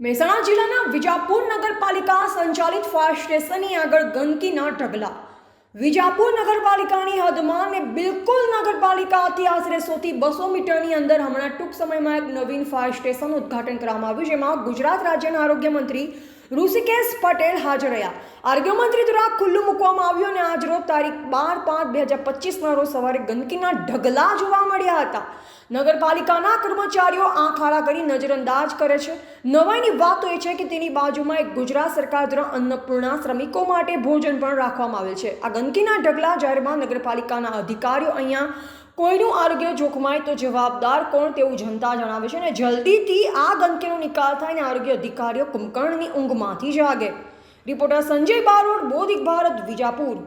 મહેસાણા જિલ્લાના વિજાપુર નગરપાલિકા સંચાલિત ફાયર સ્ટેશનની આગળ ગંદકીના ઢગલા. વિજાપુર નગરપાલિકાની હદમાં ને બિલકુલ નગરપાલિકાથી આશરે સોથી બસો મીટરની અંદર હમણાં ટૂંક સમયમાં એક નવીન ફાયર સ્ટેશનનું ઉદ્ઘાટન કરવામાં આવ્યું, જેમાં ગુજરાત રાજ્યના આરોગ્ય મંત્રી ઋષિકેશ પટેલ હાજર રહ્યા. આરોગ્ય મંત્રી દ્વારા ખુલ્લું મૂકવામાં આવ્યું અને આજરોજ તારીખ બાર પાંચ બે હજાર પચીસના રોજ સવારે ગંદકીના ઢગલા જોવા મળ્યા હતા. નગરપાલિકાના કર્મચારીઓ આંખ આડા કરી નજરઅંદાજ કરે છે. નવાઈની વાત એ છે કે તેની બાજુમાં એક ગુજરાત સરકાર દ્વારા અન્નપૂર્ણા શ્રમિકો માટે ભોજન પણ રાખવામાં આવેલ છે. આ ગંદકીના ઢગલા જાહેરમાં નગરપાલિકાના અધિકારીઓ અહીંયા કોઈનું આરોગ્ય જોખમાય તો જવાબદાર કોણ તેવું જનતા જણાવે છે અને જલ્દીથી આ ગંદકીનો નિકાલ થાય અને આરોગ્ય અધિકારીઓ કુંભકર્ણની ઊંઘમાંથી જાગે. રિપોર્ટર સંજય બારોડ બોધિક ભારત, વિજાપુર.